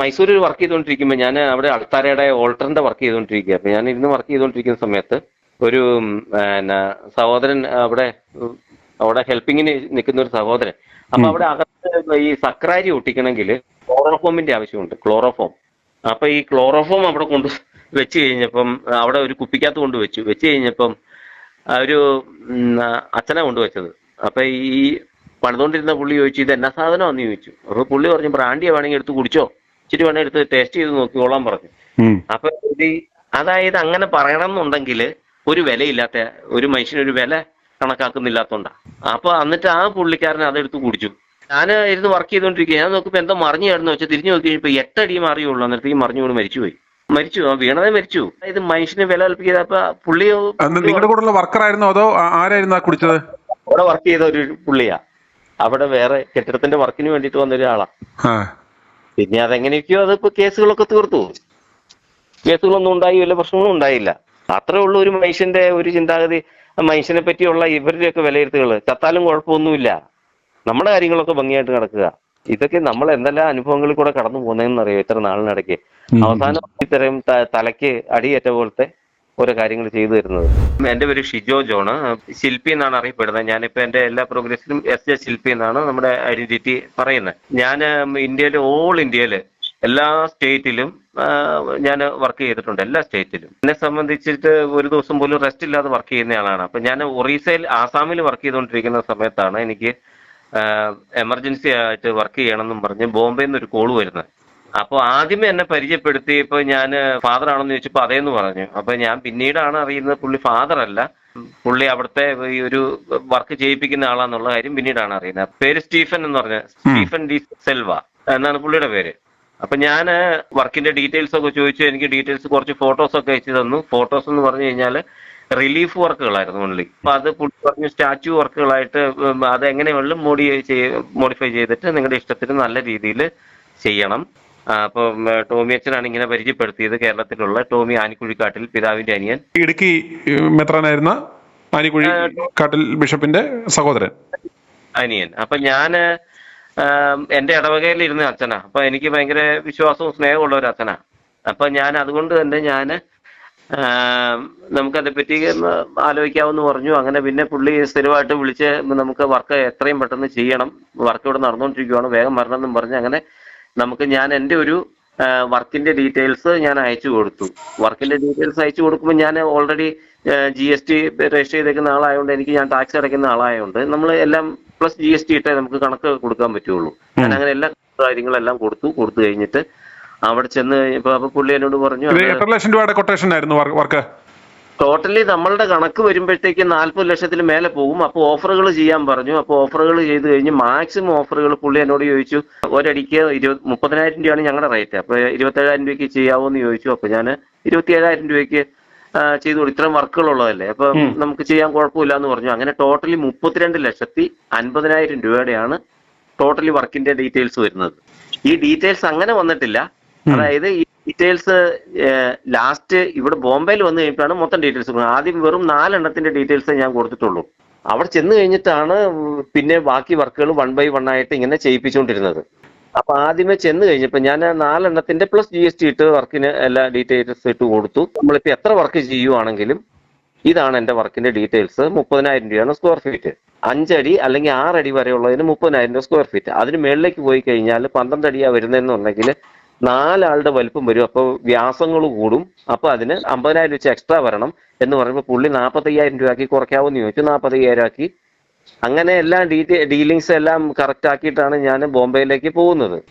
മൈസൂരിൽ വർക്ക് ചെയ്തുകൊണ്ടിരിക്കുമ്പോൾ ഞാൻ അവിടെ അൾത്താരയുടെ ഓൾട്ടറിന്റെ വർക്ക് ചെയ്തുകൊണ്ടിരിക്കുക അപ്പൊ ഞാൻ ഇരുന്ന് വർക്ക് ചെയ്തുകൊണ്ടിരിക്കുന്ന സമയത്ത് ഒരു പിന്നെ സഹോദരൻ അവിടെ അവിടെ ഹെൽപ്പിങ്ങിന് നിൽക്കുന്ന ഒരു സഹോദരൻ. അപ്പൊ അവിടെ അകത്ത് ഈ സക്രാരി ഒട്ടിക്കണമെങ്കിൽ ക്ലോറോഫോമിന്റെ ആവശ്യമുണ്ട് ക്ലോറോഫോം. അപ്പൊ ഈ ക്ലോറോഫോം അവിടെ കൊണ്ട് വെച്ച് കഴിഞ്ഞപ്പം അവിടെ ഒരു കുപ്പിക്കകത്ത് കൊണ്ട് വെച്ചു. വെച്ച് കഴിഞ്ഞപ്പം ഒരു അച്ഛനെ കൊണ്ടുവച്ചത് അപ്പൊ ഈ പണിതുകൊണ്ടിരുന്ന പുള്ളി ചോദിച്ചു ഇത് എന്നാ സാധനമാണെന്ന് ചോദിച്ചു. അപ്പൊ പുള്ളി പറഞ്ഞു ബ്രാൻഡിയ വേണമെങ്കിൽ എടുത്ത് കുടിച്ചോ. ഇച്ചിരി വേണം എടുത്ത് ടേസ്റ്റ് ചെയ്ത് നോക്കിക്കോളാൻ പറഞ്ഞു. അപ്പൊ അതായത് അങ്ങനെ പറയണം എന്നുണ്ടെങ്കിൽ ഒരു വിലയില്ലാത്ത ഒരു മനുഷ്യനൊരു വില കണക്കാക്കുന്നില്ലാത്തോണ്ടാ. അപ്പൊ എന്നിട്ട് ആ പുള്ളിക്കാരൻ അതെടുത്ത് കുടിച്ചു. ഞാൻ ഇരുന്ന് വർക്ക് ചെയ്തുകൊണ്ടിരിക്കുക ഞാൻ നോക്കുമ്പോ എന്താ മറിഞ്ഞു കിടന്നു വെച്ചാൽ തിരിഞ്ഞു നോക്കി ഇപ്പൊ എട്ടടി മാറിയുള്ളൂ എന്നിട്ട് ഈ മറിഞ്ഞു കൊണ്ട് മരിച്ചുപോയി. മരിച്ചു ആ വീണതേ മരിച്ചു. അതായത് മനുഷ്യന് വില കൽപ്പിക്കാതെ അപ്പൊ പുള്ളിയോ നിങ്ങളുടെ കൂടെയുള്ള വർക്കർ ആയിരുന്നോ അതോ ആരായിരുന്നു കുടിച്ചത്? അവിടെ വർക്ക് ചെയ്ത ഒരു പുള്ളിയാ. അവിടെ വേറെ കെട്ടിടത്തിന്റെ വർക്കിന് വേണ്ടിട്ട് വന്ന ഒരാളാ പിന്നെ അതെങ്ങനെയൊക്കെയോ അതിപ്പോ കേസുകളൊക്കെ തീർത്തു. കേസുകളൊന്നും ഉണ്ടായി വല്ല പ്രശ്നങ്ങളും ഉണ്ടായില്ല. അത്രേ ഉള്ളൂ ഒരു മനുഷ്യന്റെ ഒരു ചിന്താഗതി മനുഷ്യനെ പറ്റിയുള്ള ഇവരുടെയൊക്കെ വിലയിരുത്തുകൾ ചത്താലും കുഴപ്പമൊന്നുമില്ല. നമ്മുടെ കാര്യങ്ങളൊക്കെ ഭംഗിയായിട്ട് നടക്കുക. ഇതൊക്കെ നമ്മൾ എന്തെല്ലാം അനുഭവങ്ങളിൽ കൂടെ കടന്നു പോകുന്നതെന്ന് അറിയാം? ഇത്ര നാളിനിടയ്ക്ക്. അവസാനം ഇത്രയും തലയ്ക്ക് അടിയേറ്റ പോലത്തെ ഓരോ കാര്യങ്ങൾ ചെയ്തു തരുന്നത്. എന്റെ പേര് ഷിജോ ജോണ്. ശില്പി എന്നാണ് അറിയപ്പെടുന്നത്. ഞാനിപ്പോ എന്റെ എല്ലാ പ്രോഗ്രസിലും എസ് ജെ ശില്പി എന്നാണ് നമ്മുടെ ഐഡന്റിറ്റി പറയുന്നത്. ഞാൻ ഇന്ത്യയിൽ ഓൾ ഇന്ത്യയിൽ എല്ലാ സ്റ്റേറ്റിലും ഞാൻ വർക്ക് ചെയ്തിട്ടുണ്ട് എല്ലാ സ്റ്റേറ്റിലും. എന്നെ സംബന്ധിച്ചിട്ട് ഒരു ദിവസം പോലും റെസ്റ്റ് ഇല്ലാതെ വർക്ക് ചെയ്യുന്ന ആളാണ്. അപ്പൊ ഞാൻ ഒറീസയിൽ ആസാമിൽ വർക്ക് ചെയ്തുകൊണ്ടിരിക്കുന്ന സമയത്താണ് എനിക്ക് എമർജൻസി ആയിട്ട് വർക്ക് ചെയ്യണമെന്നും പറഞ്ഞ് ബോംബെയിൽ നിന്ന് ഒരു കോൾ വരുന്നത്. അപ്പോൾ ആദ്യമേ എന്നെ പരിചയപ്പെടുത്തിയപ്പോൾ ഞാൻ ഫാദർ ആണെന്ന് ചോദിച്ചപ്പോൾ അതേന്ന് പറഞ്ഞു. അപ്പോൾ ഞാൻ പിന്നീടാണ് അറിയുന്നത് പുള്ളി ഫാദർ അല്ല. പുള്ളി അവിടുത്തെ ഈ ഒരു വർക്ക് ചെയ്യിപ്പിക്കുന്ന ആളാന്നുള്ള കാര്യം പിന്നീടാണ് അറിയുന്നത്. പേര് സ്റ്റീഫൻ എന്ന് പറഞ്ഞ സ്റ്റീഫൻ ഡി സെൽവ എന്നാണ് പുള്ളിയുടെ പേര്. അപ്പൊ ഞാൻ വർക്കിന്റെ ഡീറ്റെയിൽസ് ഒക്കെ ചോദിച്ചു. എനിക്ക് ഡീറ്റെയിൽസ് കുറച്ച് ഫോട്ടോസ് ഒക്കെ അയച്ചു തന്നു. ഫോട്ടോസ് എന്ന് പറഞ്ഞു കഴിഞ്ഞാൽ റിലീഫ് വർക്കുകളായിരുന്നു ഓൺലി അപ്പൊ അത് പുള്ളി പറഞ്ഞു സ്റ്റാച്യു വർക്കുകളായിട്ട് അത് അത് എങ്ങനെയുള്ള മോഡി മോഡിഫൈ ചെയ്തിട്ട് നിങ്ങളുടെ ഇഷ്ടത്തിന് നല്ല രീതിയിൽ ചെയ്യണം. ആ, അപ്പം ഏ, ടോമി അച്ഛനാണ് ഇങ്ങനെ പരിചയപ്പെടുത്തിയത് കേരളത്തിലുള്ള ടോമി ആനിക്കുഴിക്കാട്ടിൽ പിതാവിന്റെ അനിയൻ. ഇടുക്കി മെത്രാനായിരുന്ന ആനിക്കുഴി കാട്ടിൽ ബിഷപ്പിന്റെ സഹോദരൻ. അനിയൻ. അപ്പൊ ഞാൻ എന്റെ ഇടവകയിൽ ഇരുന്ന അച്ഛനാ. അപ്പൊ എനിക്ക് ഭയങ്കര വിശ്വാസവും സ്നേഹമുള്ള ഒരു അച്ഛനാ. അപ്പൊ ഞാൻ അതുകൊണ്ട് തന്നെ ഞാൻ നമുക്കതേപ്പറ്റി ഒന്ന് ആലോചിക്കാമെന്ന് പറഞ്ഞു. അങ്ങനെ പിന്നെ പുള്ളി സ്ഥിരമായിട്ട് വിളിച്ച് നമുക്ക് വർക്ക് എത്രയും പെട്ടെന്ന് ചെയ്യണം. വർക്ക് ഇവിടെ നടന്നുകൊണ്ടിരിക്കുകയാണ് വേഗം വരണം എന്നും പറഞ്ഞ് അങ്ങനെ നമുക്ക് ഞാൻ എന്റെ ഒരു വർക്കിന്റെ ഡീറ്റെയിൽസ് ഞാൻ അയച്ചു കൊടുത്തു. വർക്കിന്റെ ഡീറ്റെയിൽസ് അയച്ചു കൊടുക്കുമ്പോൾ ഞാൻ already G S T register ചെയ്തേക്കുന്ന ആളായതുകൊണ്ട് എനിക്ക് ഞാൻ ടാക്സ് അടയ്ക്കുന്ന ആളായതുകൊണ്ട് നമ്മൾ എല്ലാം പ്ലസ് ജി എസ് ടി ഇട്ടേ നമുക്ക് കണക്ക് കൊടുക്കാൻ പറ്റുള്ളൂ. ഞാൻ അങ്ങനെ എല്ലാ കാര്യങ്ങളെല്ലാം കൊടുത്തു. കൊടുത്തു കഴിഞ്ഞിട്ട് അവിടെ ചെന്ന് ഇപ്പൊ പുള്ളി എന്നോട് പറഞ്ഞു എത്ര ലക്ഷം രൂപയുടെ കൊട്ടേഷൻ ആയിരുന്നു വർക്ക് ടോട്ടലി നമ്മളുടെ കണക്ക് വരുമ്പോഴത്തേക്ക് നാല്പത് ലക്ഷത്തിന് മേലെ പോകും. അപ്പോൾ ഓഫറുകൾ ചെയ്യാൻ പറഞ്ഞു. അപ്പോൾ ഓഫറുകൾ ചെയ്ത് കഴിഞ്ഞ് മാക്സിമം ഓഫറുകൾ പുള്ളി എന്നോട് ചോദിച്ചു. ഒരടിക്ക് ഇരുപത് മുപ്പതിനായിരം രൂപയാണ് ഞങ്ങളുടെ റേറ്റ് അപ്പോൾ ഇരുപത്തേഴായിരം രൂപയ്ക്ക് ചെയ്യാവോ എന്ന് ചോദിച്ചു. അപ്പോൾ ഞാൻ ഇരുപത്തി ഏഴായിരം രൂപയ്ക്ക് ചെയ്തു കൊടുത്തു. ഇത്രയും വർക്കുകൾ ഉള്ളതല്ലേ അപ്പൊ നമുക്ക് ചെയ്യാൻ കുഴപ്പമില്ല എന്ന് പറഞ്ഞു. അങ്ങനെ ടോട്ടലി മുപ്പത്തിരണ്ട് ലക്ഷത്തി അൻപതിനായിരം രൂപയുടെയാണ് ടോട്ടലി വർക്കിന്റെ ഡീറ്റെയിൽസ് വരുന്നത്. ഈ ഡീറ്റെയിൽസ് അങ്ങനെ വന്നിട്ടില്ല. അതായത് ഈ ഡീറ്റെയിൽസ് ലാസ്റ്റ് ഇവിടെ ബോംബെയിൽ വന്നു കഴിഞ്ഞിട്ടാണ് മൊത്തം ഡീറ്റെയിൽസ് കൊടുക്കുന്നത്. ആദ്യം വെറും നാലെണ്ണത്തിന്റെ ഡീറ്റെയിൽസ് ഞാൻ കൊടുത്തിട്ടുള്ളൂ. അവിടെ ചെന്ന് കഴിഞ്ഞിട്ടാണ് പിന്നെ ബാക്കി വർക്കുകൾ വൺ ബൈ വൺ ആയിട്ട് ഇങ്ങനെ ചെയ്യിപ്പിച്ചുകൊണ്ടിരുന്നത്. അപ്പൊ ആദ്യമേ ചെന്ന് കഴിഞ്ഞപ്പോ ഞാൻ നാലെണ്ണത്തിന്റെ പ്ലസ് ജി എസ് ടി ഇട്ട് വർക്കിന് എല്ലാ ഡീറ്റെയിൽസ് ഇട്ട് കൊടുത്തു. നമ്മളിപ്പോ എത്ര വർക്ക് ചെയ്യുവാണെങ്കിലും ഇതാണ് എന്റെ വർക്കിന്റെ ഡീറ്റെയിൽസ് മുപ്പതിനായിരം രൂപയാണ് സ്ക്വയർ ഫീറ്റ് അഞ്ചടി അല്ലെങ്കിൽ ആറടി വരെയുള്ളതിന് മുപ്പതിനായിരം രൂപ സ്ക്വയർ ഫീറ്റ് അതിന് മുകളിലേക്ക് പോയി കഴിഞ്ഞാൽ പന്ത്രണ്ട് അടിയാ വരുന്നതെന്നുണ്ടെങ്കിൽ നാലാളുടെ വലിപ്പം വരും. അപ്പോൾ വ്യാസങ്ങൾ കൂടും. അപ്പോൾ അതിന് അമ്പതിനായിരം വെച്ച് എക്സ്ട്രാ വരണം എന്ന് പറയുമ്പോൾ പുള്ളി നാൽപ്പത്തയ്യായിരം ആക്കി കുറയ്ക്കാവെന്ന് ചോദിച്ചു. നാൽപ്പത്തയ്യായിരം ആക്കി. അങ്ങനെ എല്ലാം ഡീറ്റെയിൽ ഡീലിങ്സ് എല്ലാം കറക്റ്റ് ആക്കിയിട്ടാണ് ഞാൻ ബോംബെയിലേക്ക് പോകുന്നത്.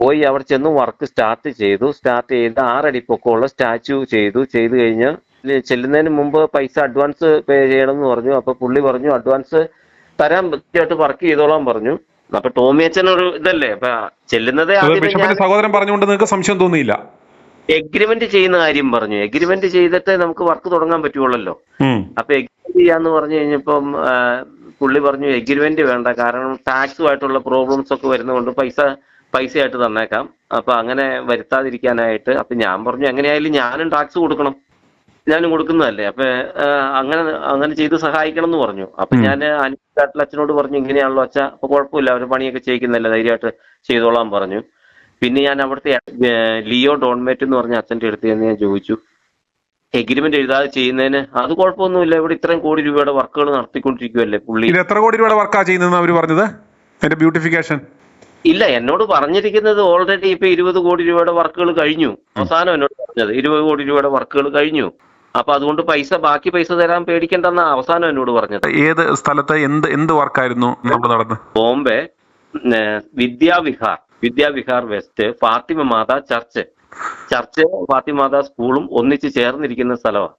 പോയി അവിടെ ചെന്ന് വർക്ക് സ്റ്റാർട്ട് ചെയ്തു. സ്റ്റാർട്ട് ചെയ്ത് ആറടി പൊക്കമുള്ള സ്റ്റാച്ചു ചെയ്തു. ചെയ്തു കഴിഞ്ഞ് ചെല്ലുന്നതിന് മുമ്പ് പൈസ അഡ്വാൻസ് പേ ചെയ്യണം എന്ന് പറഞ്ഞു. അപ്പൊ പുള്ളി പറഞ്ഞു അഡ്വാൻസ് തരാൻ പറ്റിയായിട്ട് വർക്ക് ചെയ്തോളാൻ പറഞ്ഞു. അപ്പൊ ടോമി അച്ഛൻ ഒരു ഇതല്ലേ? അപ്പൊ ചെല്ലുന്നത് സഹോദരൻ പറഞ്ഞുകൊണ്ട് നിങ്ങൾക്ക് സംശയം തോന്നിയില്ല. എഗ്രിമെന്റ് ചെയ്യുന്ന കാര്യം പറഞ്ഞു. എഗ്രിമെന്റ് ചെയ്തിട്ട് നമുക്ക് വർക്ക് തുടങ്ങാൻ പറ്റുള്ളല്ലോ. അപ്പൊ എഗ്രിമെന്റ് ചെയ്യാന്ന് പറഞ്ഞു കഴിഞ്ഞപ്പം പുള്ളി പറഞ്ഞു എഗ്രിമെന്റ് വേണ്ട. കാരണം ടാക്സുമായിട്ടുള്ള പ്രോബ്ലംസ് ഒക്കെ വരുന്നതുകൊണ്ട് പൈസ പൈസയായിട്ട് തന്നേക്കാം. അപ്പൊ അങ്ങനെ വരുത്താതിരിക്കാനായിട്ട്. അപ്പൊ ഞാൻ പറഞ്ഞു എങ്ങനെയായാലും ഞാനും ടാക്സ് കൊടുക്കണം. ഞാനും കൊടുക്കുന്നതല്ലേ. അപ്പൊ അങ്ങനെ അങ്ങനെ ചെയ്ത് സഹായിക്കണം എന്ന് പറഞ്ഞു. അപ്പൊ ഞാൻ അനിക്കാട്ടിൽ അച്ഛനോട് പറഞ്ഞു ഇങ്ങനെയാണല്ലോ അച്ഛ അപ്പൊ കുഴപ്പമില്ല അവർ പണിയൊക്കെ ചെയ്യിക്കുന്നല്ലേ ധൈര്യമായിട്ട് ചെയ്തോളാൻ പറഞ്ഞു. പിന്നെ ഞാൻ അവിടുത്തെ ലിയോ ഡോൺമേറ്റ് എന്ന് പറഞ്ഞ അച്ഛന്റെ അടുത്ത് ചെന്ന് ഞാൻ ചോദിച്ചു എഗ്രിമെന്റ് എഴുതാതെ ചെയ്യുന്നതിന് അത് കുഴപ്പമൊന്നുമില്ല ഇവിടെ ഇത്രയും കോടി രൂപയുടെ വർക്കുകൾ നടത്തിക്കൊണ്ടിരിക്കുവല്ലേ പുള്ളി. എത്ര കോടി രൂപയുടെ വർക്കാ ചെയ്യുന്നതെന്ന് അവർ പറഞ്ഞത്? എന്റെ ബ്യൂട്ടിഫിക്കേഷൻ? ഇല്ല എന്നോട് പറഞ്ഞിരിക്കുന്നത് ഓൾറെഡി ഇപ്പൊ ഇരുപത് കോടി രൂപയുടെ വർക്കുകൾ കഴിഞ്ഞു. അവസാനം എന്നോട് പറഞ്ഞത് ഇരുപത് കോടി രൂപയുടെ വർക്കുകൾ കഴിഞ്ഞു. അപ്പൊ അതുകൊണ്ട് പൈസ ബാക്കി പൈസ തരാൻ പേടിക്കണ്ടെന്ന അവസാനം എന്നോട് പറഞ്ഞത്. ഏത് സ്ഥലത്ത് എന്ത് എന്ത് വർക്കായിരുന്നു നടന്നത് Bombay Vidyavihar Vidyavihar west Fatima Mata church. Church Fatima Mata സ്കൂളും ഒന്നിച്ച് ചേർന്നിരിക്കുന്ന സ്ഥലമാണ്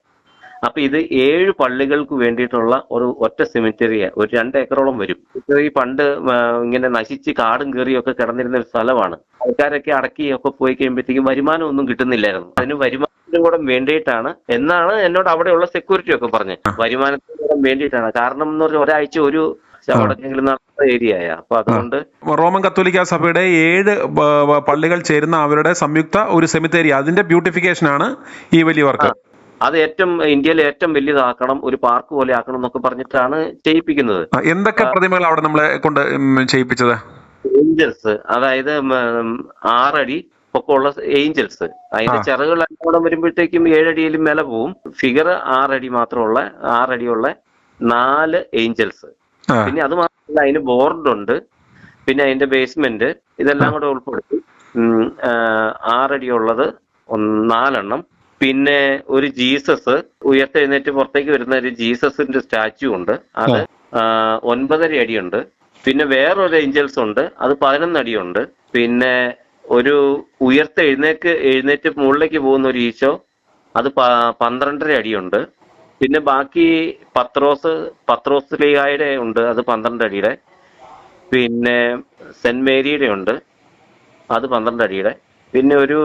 അപ്പൊ ഇത് ഏഴ് പള്ളികൾക്ക് വേണ്ടിയിട്ടുള്ള ഒരു ഒറ്റ സെമിറ്ററിയ ഒരു രണ്ട് ഏക്കറോളം വരും. ഈ പണ്ട് ഇങ്ങനെ നശിച്ച് കാടും കയറിയൊക്കെ കിടന്നിരുന്ന ഒരു സ്ഥലമാണ്. ആൾക്കാരൊക്കെ അടക്കി ഒക്കെ പോയി കഴിയുമ്പോഴത്തേക്കും വരുമാനം ഒന്നും കിട്ടുന്നില്ലായിരുന്നു. അതിന് വരുമാനത്തിനും കൂടെ വേണ്ടിയിട്ടാണ് എന്നാണ് എന്നോട് അവിടെയുള്ള സെക്യൂരിറ്റി ഒക്കെ പറഞ്ഞത്. വരുമാനത്തിനും കൂടെ വേണ്ടിയിട്ടാണ്. കാരണം എന്ന് പറഞ്ഞാൽ ഒരാഴ്ച ഒരു ചവടക്കെങ്കിലും നടത്തുന്ന ഏരിയയാ. അപ്പൊ അതുകൊണ്ട് റോമൻ കത്തോലിക്ക സഭയുടെ ഏഴ് പള്ളികൾ ചേരുന്ന അവരുടെ സംയുക്ത ഒരു സെമിത്തേരി അതിന്റെ ബ്യൂട്ടിഫിക്കേഷൻ ആണ് ഈ വലിയ വർക്ക്. അത് ഏറ്റവും ഇന്ത്യയിലെ ഏറ്റവും വലിയതാക്കണം ഒരു പാർക്ക് പോലെ ആക്കണം എന്നൊക്കെ പറഞ്ഞിട്ടാണ് ചെയ്യിപ്പിക്കുന്നത്. എന്തൊക്കെ പ്രതിമകൾ അവിടെ നമ്മളെ കൊണ്ട് ചെയ്യിപ്പിച്ചത്? ഏഞ്ചൽസ് അതായത് ആറടി പൊക്കമുള്ള ഏഞ്ചൽസ്. അതിന്റെ ചിറകൾ ചിറകുകൾ കൂടെ വരുമ്പോഴത്തേക്കും ഏഴടിയിലും മേലെ പോവും. ഫിഗർ ആറടി മാത്രമുള്ള ആറടിയുള്ള നാല് ഏഞ്ചൽസ്. പിന്നെ അത് മാത്രമല്ല അതിന് ബോർഡുണ്ട്. പിന്നെ അതിന്റെ ബേസ്മെന്റ്. ഇതെല്ലാം കൂടെ ഉൾപ്പെടുത്തി. ആറടിയുള്ളത് നാലെണ്ണം. പിന്നെ ഒരു ജീസസ് ഉയർത്തെഴുന്നേറ്റ് പുറത്തേക്ക് വരുന്ന ഒരു ജീസസിന്റെ സ്റ്റാച്ചു ഉണ്ട്. അത് ഒൻപതര അടിയുണ്ട്. പിന്നെ വേറൊരു ഏഞ്ചൽസ് ഉണ്ട്. അത് പതിനൊന്നടിയുണ്ട്. പിന്നെ ഒരു ഉയർത്ത് എഴുന്നേക്ക് എഴുന്നേറ്റ് മുകളിലേക്ക് പോകുന്ന ഒരു ഈശോ അത് പന്ത്രണ്ടര അടിയുണ്ട്. പിന്നെ ബാക്കി പത്രോസ് പത്രോസ് ലീഗായുടെ ഉണ്ട് അത് പന്ത്രണ്ട് അടിയുടെ. പിന്നെ സെന്റ് മേരിയുടെ ഉണ്ട് അത് പന്ത്രണ്ട് അടിയുടെ. പിന്നെ ഒരു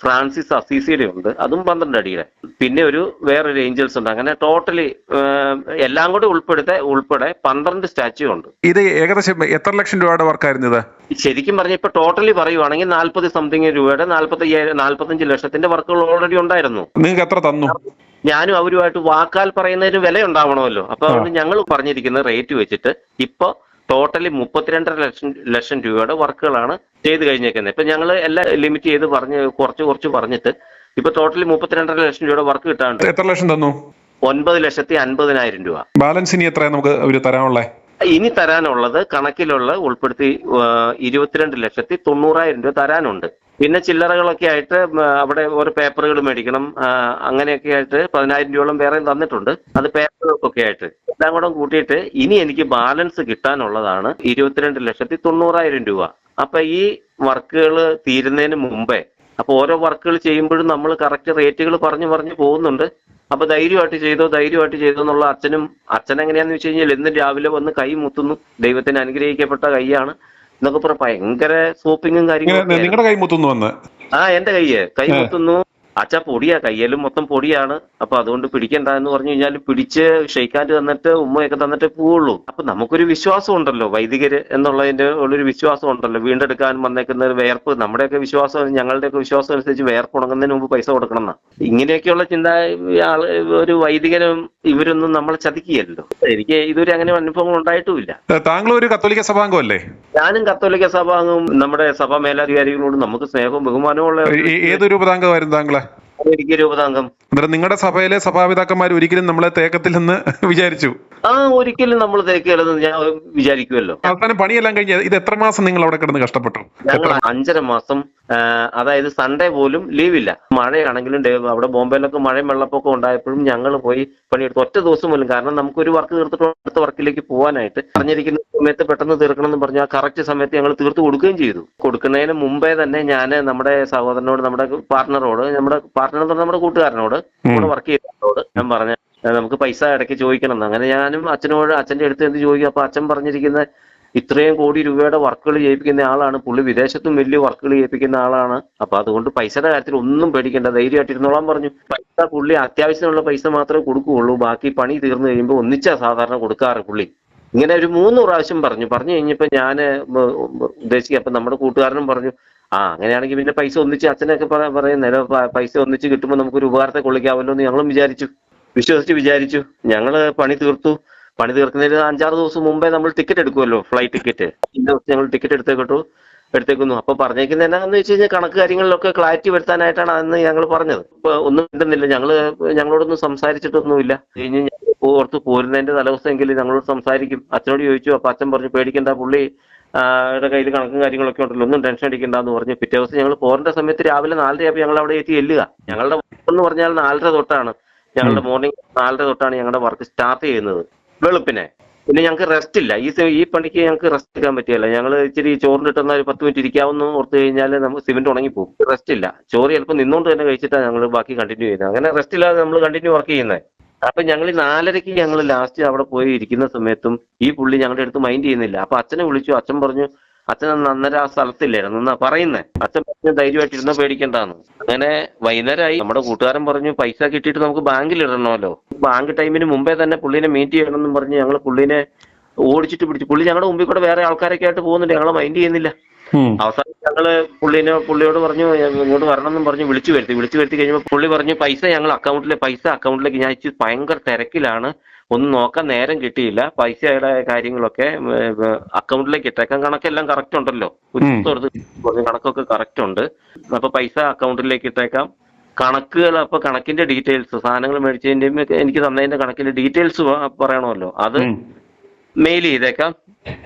ഫ്രാൻസിസ് അസീസിയുടെ ഉണ്ട്. അതും പന്ത്രണ്ട് അടിയുടെ പിന്നെ ഒരു വേറൊരു ഏഞ്ചൽസ് ഉണ്ട്. അങ്ങനെ ടോട്ടലി എല്ലാം കൂടി ഉൾപ്പെടുത്തെ ഉൾപ്പെടെ പന്ത്രണ്ട് സ്റ്റാച്യു ഉണ്ട്. ഇത് ഏകദേശം എത്ര ലക്ഷം രൂപയുടെ വർക്കായിരുന്നു ഇത്? ശരിക്കും പറഞ്ഞ ഇപ്പൊ ടോട്ടലി പറയുവാണെങ്കിൽ നാല്പത് സംതിങ് രൂപയുടെ നാല്പത്തി അയ്യായിരം നാല്പത്തഞ്ച് ലക്ഷത്തിന്റെ വർക്കുകൾ ഓൾറെഡി ഉണ്ടായിരുന്നു. നിങ്ങൾക്ക് എത്ര തന്നു? ഞാനും അവരുമായിട്ട് വാക്കാൽ പറയുന്നതിന് വില ഉണ്ടാവണമല്ലോ അപ്പൊ അതുകൊണ്ട് ഞങ്ങൾ പറഞ്ഞിരിക്കുന്ന റേറ്റ് വെച്ചിട്ട് ഇപ്പൊ ടോട്ടലി മുപ്പത്തിരണ്ടര ലക്ഷം ലക്ഷം രൂപയുടെ വർക്കുകളാണ് ചെയ്ത് കഴിഞ്ഞേക്കുന്നത്. ഇപ്പൊ ഞങ്ങൾ എല്ലാം ലിമിറ്റ് ചെയ്ത് പറഞ്ഞ് കുറച്ച് കുറച്ച് പറഞ്ഞിട്ട് ഇപ്പൊ ടോട്ടലി മുപ്പത്തിരണ്ടര ലക്ഷം രൂപയുടെ വർക്ക് കിട്ടാണ്ട് എത്ര ലക്ഷം തന്നു? ഒൻപത് ലക്ഷത്തി അൻപതിനായിരം രൂപ. ബാലൻസ് ഇനി എത്ര നമുക്ക് അവർ തരാനുള്ളത് ഇനി തരാനുള്ളത് കണക്കിലുള്ള ഉൾപ്പെടുത്തി ഇരുപത്തിരണ്ട് ലക്ഷത്തി തൊണ്ണൂറായിരം രൂപ തരാനുണ്ട്. പിന്നെ ചില്ലറകളൊക്കെ ആയിട്ട് അവിടെ ഓരോ പേപ്പറുകൾ മേടിക്കണം. അങ്ങനെയൊക്കെ ആയിട്ട് പതിനായിരം രൂപയോളം വേറെ തന്നിട്ടുണ്ട്. അത് പേപ്പറുകൾക്കൊക്കെ ആയിട്ട്. എല്ലാം കൂടെ കൂട്ടിയിട്ട് ഇനി എനിക്ക് ബാലൻസ് കിട്ടാനുള്ളതാണ് ഇരുപത്തിരണ്ട് ലക്ഷത്തി തൊണ്ണൂറായിരം രൂപ. അപ്പൊ ഈ വർക്കുകൾ തീരുന്നതിന് മുമ്പേ അപ്പൊ ഓരോ വർക്കുകൾ ചെയ്യുമ്പോഴും നമ്മൾ കറക്റ്റ് റേറ്റുകൾ പറഞ്ഞു പറഞ്ഞു പോകുന്നുണ്ട്. അപ്പൊ ധൈര്യമായിട്ട് ചെയ്തോ ധൈര്യമായിട്ട് ചെയ്തോ എന്നുള്ള അച്ഛനും അച്ഛൻ എങ്ങനെയാന്ന് വെച്ച് കഴിഞ്ഞാൽ എന്നും രാവിലെ വന്ന് കൈ മുത്തുന്നു. ദൈവത്തിന് അനുഗ്രഹിക്കപ്പെട്ട കൈയാണ്. എന്നൊക്കെ പറഞ്ഞ ഭയങ്കര സോപ്പിങ്ങും കാര്യങ്ങളും നിങ്ങളുടെ കൈ മുത്തുന്നു വന്ന് ആ എന്റെ കയ്യ് കൈ മുത്തുന്നു. അച്ഛ പൊടിയാ കയ്യിലും മൊത്തം പൊടിയാണ്. അപ്പൊ അതുകൊണ്ട് പിടിക്കണ്ട എന്ന് പറഞ്ഞു കഴിഞ്ഞാൽ പിടിച്ച് ഷെയ്ക്കാൻഡ് തന്നിട്ട് ഉമ്മയൊക്കെ തന്നിട്ട് പോവുള്ളൂ. അപ്പൊ നമുക്കൊരു വിശ്വാസം ഉണ്ടല്ലോ വൈദികര് എന്നുള്ളതിന്റെ ഉള്ളൊരു വിശ്വാസം ഉണ്ടല്ലോ. വീണ്ടെടുക്കാൻ വന്നേക്കുന്ന ഒരു വേർപ്പ് നമ്മുടെയൊക്കെ വിശ്വാസം ഞങ്ങളുടെയൊക്കെ വിശ്വാസം അനുസരിച്ച് വേർപ്പ് ഉണങ്ങുന്നതിന് മുമ്പ് പൈസ കൊടുക്കണം എന്നാ. ഇങ്ങനെയൊക്കെയുള്ള ചിന്ത ഒരു വൈദികനും ഇവരൊന്നും നമ്മളെ ചതിക്കുകയല്ലോ. എനിക്ക് ഇതുവരെ അങ്ങനെ അനുഭവം ഉണ്ടായിട്ടുമില്ല. താങ്കൾ ഒരു കത്തോലിക്ക സഭാംഗമല്ലേ? ഞാനും കത്തോലിക്ക സഭാംഗവും നമ്മുടെ സഭാ മേലധികാരികളോട് നമുക്ക് സ്നേഹവും ബഹുമാനവും ഉള്ള ഏതൊരു ഏത് താങ്കളെ താങ്കൾ? എനിക്ക് രൂപതാംഗം അന്നേരം നിങ്ങളുടെ സഭയിലെ സഭാപിതാക്കന്മാർ ഒരിക്കലും നമ്മളെ തേക്കത്തില്ലെന്ന് വിചാരിച്ചു. ആ ഒരിക്കലും നമ്മൾ തിരക്കില്ലെന്ന് ഞാൻ വിചാരിക്കുമല്ലോ അവസാനം പണിയെല്ലാം കഴിഞ്ഞ് ഇത് എത്ര മാസം നിങ്ങൾ അവിടെ കിടന്ന് കഷ്ടപ്പെട്ടു? ഞങ്ങൾ അഞ്ചര മാസം അതായത് സൺഡേ പോലും ലീവില്ല. മഴയാണെങ്കിലും ഡേ- അവിടെ ബോംബെയിലൊക്കെ മഴയും വെള്ളപ്പൊക്കം ഉണ്ടായപ്പോഴും ഞങ്ങൾ പോയി പണിയെടുത്തു ഒറ്റ ദിവസം പോലും. കാരണം നമുക്ക് ഒരു വർക്ക് തീർത്തിട്ട് അടുത്ത വർക്കിലേക്ക് പോകാനായിട്ട് പറഞ്ഞിരിക്കുന്ന സമയത്ത് പെട്ടെന്ന് തീർക്കണം എന്ന് പറഞ്ഞാൽ കറക്റ്റ് സമയത്ത് ഞങ്ങൾ തീർത്ത് കൊടുക്കുകയും ചെയ്തു. കൊടുക്കുന്നതിന് മുമ്പേ തന്നെ ഞാൻ നമ്മുടെ സഹോദരനോട് നമ്മുടെ പാർട്ട്ണറോട് നമ്മുടെ പാർട്ട്ണർ എന്ന് പറഞ്ഞാൽ നമ്മുടെ കൂട്ടുകാരനോട് കൂടെ വർക്ക് ചെയ്തവരോട് ഞാൻ പറഞ്ഞു നമുക്ക് പൈസ ഇടയ്ക്ക് ചോദിക്കണം. എന്ന് അങ്ങനെ ഞാനും അച്ഛനോട് അച്ഛന്റെ അടുത്ത് എന്ത് ചോദിക്കും. അപ്പൊ അച്ഛൻ പറഞ്ഞിരിക്കുന്ന ഇത്രയും കോടി രൂപയുടെ വർക്കുകൾ ചെയ്യിപ്പിക്കുന്ന ആളാണ്. പുള്ളി വിദേശത്തും വലിയ വർക്കുകൾ ചെയ്യിപ്പിക്കുന്ന ആളാണ്. അപ്പൊ അതുകൊണ്ട് പൈസയുടെ കാര്യത്തിൽ ഒന്നും പേടിക്കേണ്ട ധൈര്യമായിട്ട് ഇരുന്നോളാൻ പറഞ്ഞു. പൈസ പുള്ളി അത്യാവശ്യമുള്ള പൈസ മാത്രമേ കൊടുക്കുകയുള്ളൂ. ബാക്കി പണി തീർന്നു കഴിയുമ്പോൾ ഒന്നിച്ചാ സാധാരണ കൊടുക്കാറ് പുള്ളി. ഇങ്ങനെ ഒരു മൂന്ന് പ്രാവശ്യം പറഞ്ഞു. പറഞ്ഞു കഴിഞ്ഞപ്പോ ഞാൻ ഉദ്ദേശിക്കുക. അപ്പൊ നമ്മുടെ കൂട്ടുകാരനും പറഞ്ഞു ആ അങ്ങനെയാണെങ്കിൽ പിന്നെ പൈസ ഒന്നിച്ച് അച്ഛനൊക്കെ പറ- പറയുന്നേരം പ- പൈസ ഒന്നിച്ച് കിട്ടുമ്പോൾ നമുക്കൊരു ഉപകാരത്തെ കൊള്ളിക്കാമല്ലോ എന്ന് ഞങ്ങളും വിചാരിച്ചു. വിശ്വസിച്ച് വിചാരിച്ചു. ഞങ്ങൾ പണി തീർത്തു. പണി തീർക്കുന്നതിന് അഞ്ചാറ് ദിവസം മുമ്പേ നമ്മൾ ടിക്കറ്റ് എടുക്കുമല്ലോ ഫ്ലൈറ്റ് ടിക്കറ്റ് ഇന്ന ദിവസം ഞങ്ങൾ ടിക്കറ്റ് എടുത്തേ കിട്ടു എടുത്തേക്കുന്നു. അപ്പൊ പറഞ്ഞേക്കുന്ന എന്നാന്ന് വെച്ച് കഴിഞ്ഞാൽ കണക്ക് കാര്യങ്ങളിലൊക്കെ ക്ലാരിറ്റി വരുത്താനായിട്ടാണ് അന്ന് ഞങ്ങൾ പറഞ്ഞത്. ഇപ്പൊ ഒന്നും കിട്ടുന്നില്ല ഞങ്ങൾ ഞങ്ങളോടൊന്നും സംസാരിച്ചിട്ടൊന്നുമില്ല. കഴിഞ്ഞ് ഓർത്ത് പോരുന്നതിന്റെ എങ്കിലും ഞങ്ങളോട് സംസാരിക്കും. അച്ഛനോട് ചോദിച്ചു അപ്പൊ അച്ഛൻ പറഞ്ഞു പേടിക്കണ്ട പുള്ളി ആടെ യുടെ കയ്യിൽ കണക്കും കാര്യങ്ങളൊക്കെ ഉണ്ടല്ലോ ഒന്നും ടെൻഷൻ അടിക്കണ്ടെന്ന് പറഞ്ഞു. പിറ്റേ ദിവസം ഞങ്ങൾ പോരേണ്ട സമയത്ത് രാവിലെ നാലരയാകുമ്പോൾ ഞങ്ങൾ അവിടെ എത്തി എല്ലുക. ഞങ്ങളുടെ വർക്ക് എന്ന് പറഞ്ഞാൽ നാലര തൊട്ടാണ്. ഞങ്ങളുടെ മോർണിംഗ് നാലര തൊട്ടാണ് ഞങ്ങളുടെ വർക്ക് സ്റ്റാർട്ട് ചെയ്യുന്നത്. വെളുപ്പിനെ. പിന്നെ ഞങ്ങൾക്ക് റെസ്റ്റ് ഇല്ല. ഈ ഈ പണിക്ക് ഞങ്ങൾക്ക് റെസ്റ്റ് എടുക്കാൻ പറ്റിയല്ല ഞങ്ങൾ ഇച്ചിരി ചോറിന് കിട്ടുന്ന ഒരു പത്ത് മിനിറ്റ് ഇരിക്കാവുന്ന ഓർത്ത് കഴിഞ്ഞാൽ നമുക്ക് സിമെന്റ് ഉണങ്ങിപ്പോകും റെസ്റ്റ് ഇല്ല. ചോറ് ചിലപ്പോൾ നിന്നുകൊണ്ട് തന്നെ കഴിച്ചിട്ടാണ് ഞങ്ങൾ ബാക്കി കണ്ടിന്യൂ ചെയ്യുന്നത്. അങ്ങനെ റെസ്റ്റ് ഇല്ലാതെ നമ്മൾ കണ്ടിന്യൂ വർക്ക് ചെയ്യുന്നത് അപ്പൊ ഞങ്ങൾ നാലരയ്ക്ക് ഞങ്ങൾ ലാസ്റ്റ് അവിടെ പോയി ഇരിക്കുന്ന സമയത്തും ഈ പുള്ളി ഞങ്ങളുടെ അടുത്ത് മൈൻഡ് ചെയ്യുന്നില്ല. അപ്പൊ അച്ഛനെ വിളിച്ചു. അച്ഛൻ പറഞ്ഞു അച്ഛൻ അന്ന് അന്നേരം ആ സ്ഥലത്തില്ലായിരുന്നു. എന്നാ പറയുന്നേ? അച്ഛൻ പറഞ്ഞു ധൈര്യമായിട്ടിരുന്ന പേടിക്കണ്ടെന്ന്. അങ്ങനെ വൈകുന്നേരമായി നമ്മുടെ കൂട്ടുകാരൻ പറഞ്ഞു പൈസ കിട്ടിയിട്ട് നമുക്ക് ബാങ്കിൽ ഇടണമല്ലോ. ബാങ്ക് ടൈമിന് മുമ്പേ തന്നെ പുള്ളിനെ മീറ്റ് ചെയ്യണമെന്നും പറഞ്ഞ് ഞങ്ങൾ പുള്ളിനെ ഓടിച്ചിട്ട് പിടിച്ചു പുള്ളി ഞങ്ങളുടെ മുമ്പിൽ കൂടെ വേറെ ആൾക്കാരൊക്കെ ആയിട്ട് പോകുന്നുണ്ട്. ഞങ്ങളെ മൈൻഡ് ചെയ്യുന്നില്ല. അവസാനം ഞങ്ങൾ പുള്ളിനെ പുള്ളിയോട് പറഞ്ഞു ഇങ്ങോട്ട് വരണം എന്നും പറഞ്ഞു വിളിച്ചു വരുത്തി. വിളിച്ചു വരുത്തി കഴിഞ്ഞപ്പോൾ പുള്ളി പറഞ്ഞു പൈസ ഞങ്ങൾ അക്കൗണ്ടിലെ പൈസ അക്കൗണ്ടിലേക്ക് ഞാൻ ഭയങ്കര തിരക്കിലാണ്. ഒന്നും നോക്കാൻ നേരം കിട്ടിയില്ല. പൈസയുടെ കാര്യങ്ങളൊക്കെ അക്കൗണ്ടിലേക്ക് ഇട്ടേക്കാൻ കണക്കെല്ലാം കറക്റ്റ് ഉണ്ടല്ലോ. കണക്കൊക്കെ കറക്റ്റ് ഉണ്ട്. അപ്പൊ പൈസ അക്കൗണ്ടിലേക്ക് ഇട്ടേക്കാം. കണക്കുകൾ അപ്പൊ കണക്കിന്റെ ഡീറ്റെയിൽസ് സാധനങ്ങൾ മേടിച്ചതിന്റെയും എനിക്ക് തന്നതിന്റെ കണക്കിന്റെ ഡീറ്റെയിൽസ് പറയണമല്ലോ. അത് മെയിൽ ചെയ്തേക്കാം.